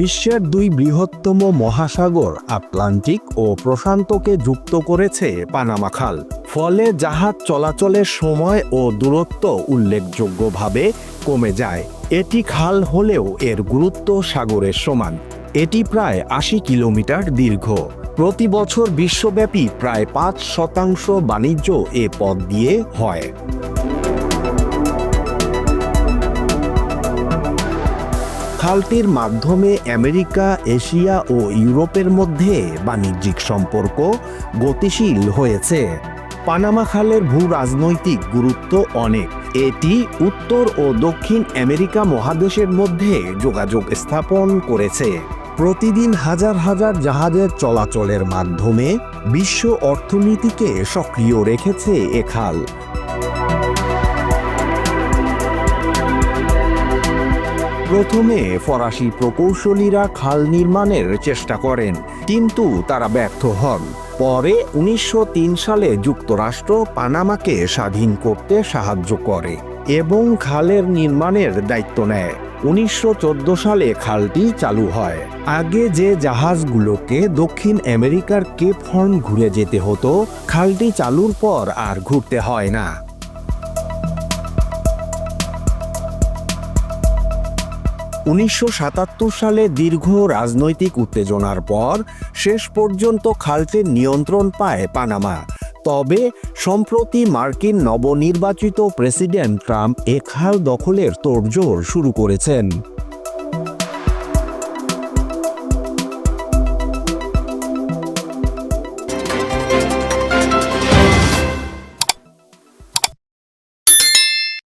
বিশ্বের দুই বৃহত্তম মহাসাগর, আটলান্টিক ও প্রশান্তকে যুক্ত করেছে পানামা খাল। ফলে জাহাজ চলাচলের সময় ও দূরত্ব উল্লেখযোগ্যভাবে কমে যায়। এটি খাল হলেও এর গুরুত্ব সাগরের সমান। এটি প্রায় আশি কিলোমিটার দীর্ঘ। প্রতি বছর বিশ্বব্যাপী প্রায় পাঁচ শতাংশ বাণিজ্য এ পথ দিয়ে হয়। খালটির মাধ্যমে আমেরিকা, এশিয়া ও ইউরোপের মধ্যে বাণিজ্যিক সম্পর্ক গতিশীল হয়েছে। পানামা খালের ভূ রাজনৈতিক গুরুত্ব অনেক। এটি উত্তর ও দক্ষিণ আমেরিকা মহাদেশের মধ্যে যোগাযোগ স্থাপন করেছে। প্রতিদিন হাজার হাজার জাহাজের চলাচলের মাধ্যমে বিশ্ব অর্থনীতিকে সক্রিয় রেখেছে এ খাল। প্রথমে ফরাসি প্রকৌশলীরা খাল নির্মাণের চেষ্টা করেন, কিন্তু তারা ব্যর্থ হন। পরে উনিশশো তিন সালে যুক্তরাষ্ট্র পানামাকে স্বাধীন করতে সাহায্য করে এবং খালের নির্মাণের দায়িত্ব নেয়। উনিশশো চোদ্দ সালে খালটি চালু হয়। আগে যে জাহাজগুলোকে দক্ষিণ আমেরিকার কেপ হর্ন ঘুরে যেতে হতো, খালটি চালুর পর আর ঘুরতে হয় না। উনিশশো সাতাত্তর সালে দীর্ঘ রাজনৈতিক উত্তেজনার পর শেষ পর্যন্ত খালটির নিয়ন্ত্রণ পায় পানামা। তবে সম্প্রতি মার্কিন নবনির্বাচিত প্রেসিডেন্ট ট্রাম্প এ খাল দখলের তোড়জোড় শুরু করেছেন।